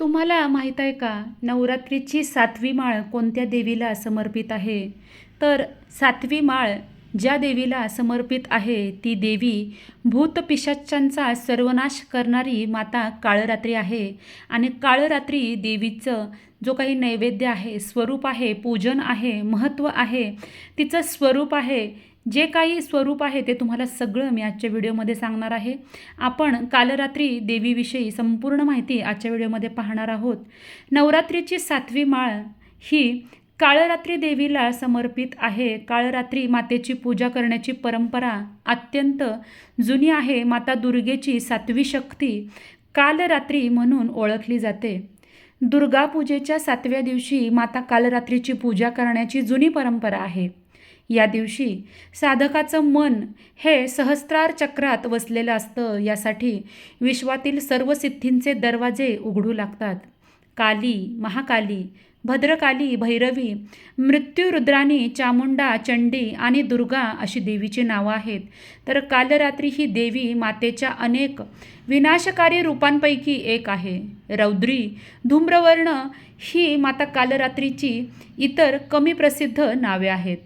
तुम्हाला माहीत आहे का? नवरात्रीची सातवी माळ कोणत्या देवीला समर्पित आहे? तर सातवी माळ ज्या देवीला समर्पित आहे ती देवी भूतपिशाच्यांचा सर्वनाश करणारी माता काळरात्री आहे. आणि काळरात्री देवीचं जो काही नैवेद्य आहे स्वरूप आहे पूजन आहे महत्त्व आहे तिचं स्वरूप आहे जे काही स्वरूप आहे ते तुम्हाला सगळं मी आजच्या व्हिडिओमध्ये सांगणार आहे. आपण कालरात्री देवीविषयी संपूर्ण माहिती आजच्या व्हिडिओमध्ये पाहणार आहोत. नवरात्रीची सातवी माळ ही काळरात्री देवीला समर्पित आहे. काळरात्री मातेची पूजा करण्याची परंपरा अत्यंत जुनी आहे. माता दुर्गेची सातवी शक्ती कालरात्री म्हणून ओळखली जाते. दुर्गापूजेच्या सातव्या दिवशी माता कालरात्रीची पूजा करण्याची जुनी परंपरा आहे. या दिवशी साधकाचं मन हे सहस्त्रार चक्रात वसलेलं असतं. यासाठी विश्वातील सर्व सिद्धींचे दरवाजे उघडू लागतात. काली महाकाली भद्रकाली भैरवी मृत्युरुद्राणी चामुंडा चंडी आणि दुर्गा अशी देवीची नावं आहेत. तर कालरात्री ही देवी मातेच्या अनेक विनाशकारी रूपांपैकी एक आहे. रौद्री धूम्रवर्ण ही माता कालरात्रीची इतर कमी प्रसिद्ध नावे आहेत.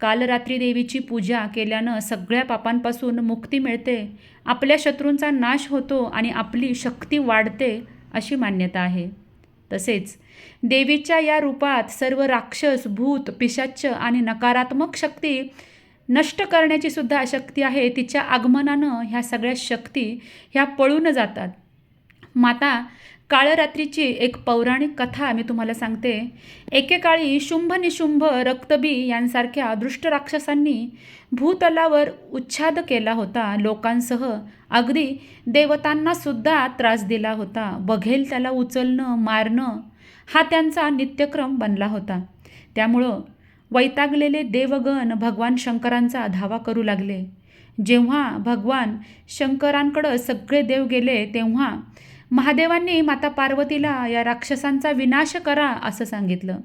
कालरात्री देवीची पूजा केल्यानं सगळ्या पापांपासून मुक्ती मिळते आपल्या शत्रूंचा नाश होतो आणि आपली शक्ती वाढते अशी मान्यता आहे. तसेच देवीच्या या रूपात सर्व राक्षस भूत पिशाच्च आणि नकारात्मक शक्ती नष्ट करण्याची सुद्धा शक्ती आहे. तिच्या आगमनानं ह्या सगळ्या शक्ती ह्या पळून जातात. माता काळरात्रीची एक पौराणिक कथा मी तुम्हाला सांगते. एकेकाळी शुंभ निशुंभ रक्तबी यांसारख्या दृष्ट राक्षसांनी भूतलावर उच्छाद केला होता. लोकांसह अगदी देवतांनासुद्धा त्रास दिला होता. बघेल त्याला उचलणं मारणं हा त्यांचा नित्यक्रम बनला होता. त्यामुळं वैतागलेले देवगण भगवान शंकरांचा धावा करू लागले. जेव्हा भगवान शंकरांकडं सगळे देव गेले तेव्हा महादेवांनी माता पार्वतीला या राक्षसांचा विनाश करा असं सांगितलं.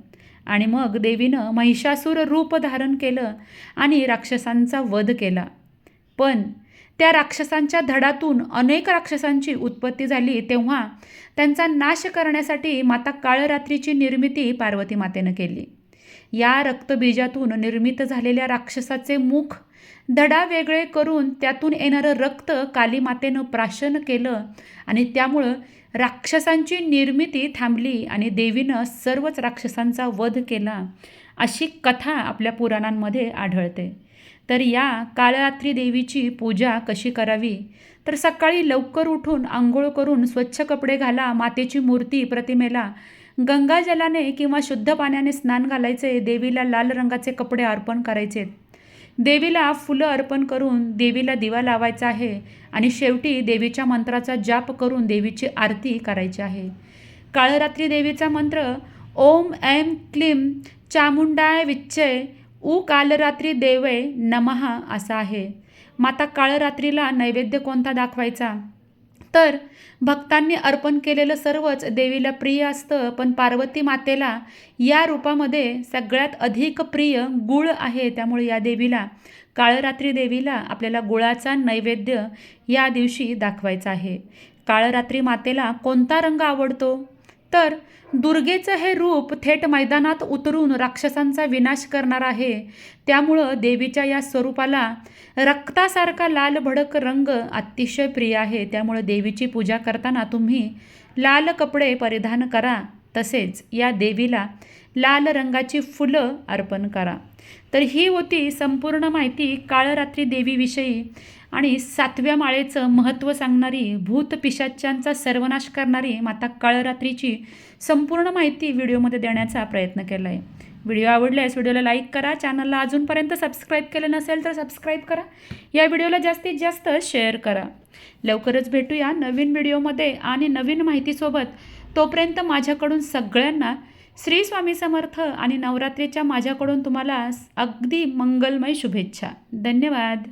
आणि मग देवीनं महिषासूर रूप धारण केलं आणि राक्षसांचा वध केला. पण त्या राक्षसांच्या धडातून अनेक राक्षसांची उत्पत्ती झाली तेव्हा त्यांचा नाश करण्यासाठी माता काळरात्रीची निर्मिती पार्वती मातेनं केली. या रक्तबीजातून निर्मित झालेल्या राक्षसाचे मुख धडा वेगळे करून त्यातून येणारं रक्त कालीमातेनं प्राशन केलं आणि त्यामुळं राक्षसांची निर्मिती थांबली आणि देवीनं सर्वच राक्षसांचा वध केला. अशी कथा आपल्या पुराणांमध्ये आढळते. तर या काळरात्री देवीची पूजा कशी करावी? तर सकाळी लवकर उठून आंघोळ करून स्वच्छ कपडे घाला मातेची मूर्ती प्रतिमेला गंगाजलाने किंवा शुद्ध पाण्याने स्नान घालायचे देवीला लाल रंगाचे कपडे अर्पण करायचे. देवीला फुलं अर्पण करून देवीला दिवा लावायचा आहे आणि शेवटी देवीच्या मंत्राचा जाप करून देवीची आरती करायची आहे. काळरात्री देवीचा मंत्र ओम ऐम क्लीम चामुंडाय विच्चय उ कालरात्री देवे नमहा असा आहे. माता काळरात्रीला नैवेद्य कोणता दाखवायचा? तर भक्तांनी अर्पण केलेलं सर्वच देवीला प्रिय असतं पण पार्वती मातेला या रूपामध्ये सगळ्यात अधिक प्रिय गुळ आहे. त्यामुळे या देवीला काळरात्री देवीला आपल्याला गुळाचा नैवेद्य या दिवशी दाखवायचा आहे. काळरात्री मातेला कोणता रंग आवडतो? तर दुर्गेचं हे रूप थेट मैदानात उतरून राक्षसांचा विनाश करणार आहे. त्यामुळं देवीच्या या स्वरूपाला रक्तासारखा लाल भडक रंग अतिशय प्रिय आहे. त्यामुळं देवीची पूजा करताना तुम्ही लाल कपडे परिधान करा. तसेच या देवीला लाल रंगाची फुलं अर्पण करा. तर ही होती संपूर्ण माहिती काळरात्री देवीविषयी. आणि सातव्या माळेचं महत्त्व सांगणारी भूत पिशाच्यांचा सर्वनाश करणारी माता काळरात्रीची संपूर्ण माहिती व्हिडिओमध्ये देण्याचा प्रयत्न केला आहे व्हिडिओ आवडल्यास व्हिडिओला लाईक करा चॅनलला अजूनपर्यंत सबस्क्राईब केलं नसेल तर सबस्क्राईब करा. या व्हिडिओला जास्तीत जास्त शेअर करा. लवकरच भेटूया नवीन व्हिडिओमध्ये आणि नवीन माहितीसोबत. तोपर्यंत माझ्याकडून सगळ्यांना श्री स्वामी समर्थ आणि नवरात्रीच्या माझ्याकडून तुम्हाला अगदी मंगलमय शुभेच्छा. धन्यवाद.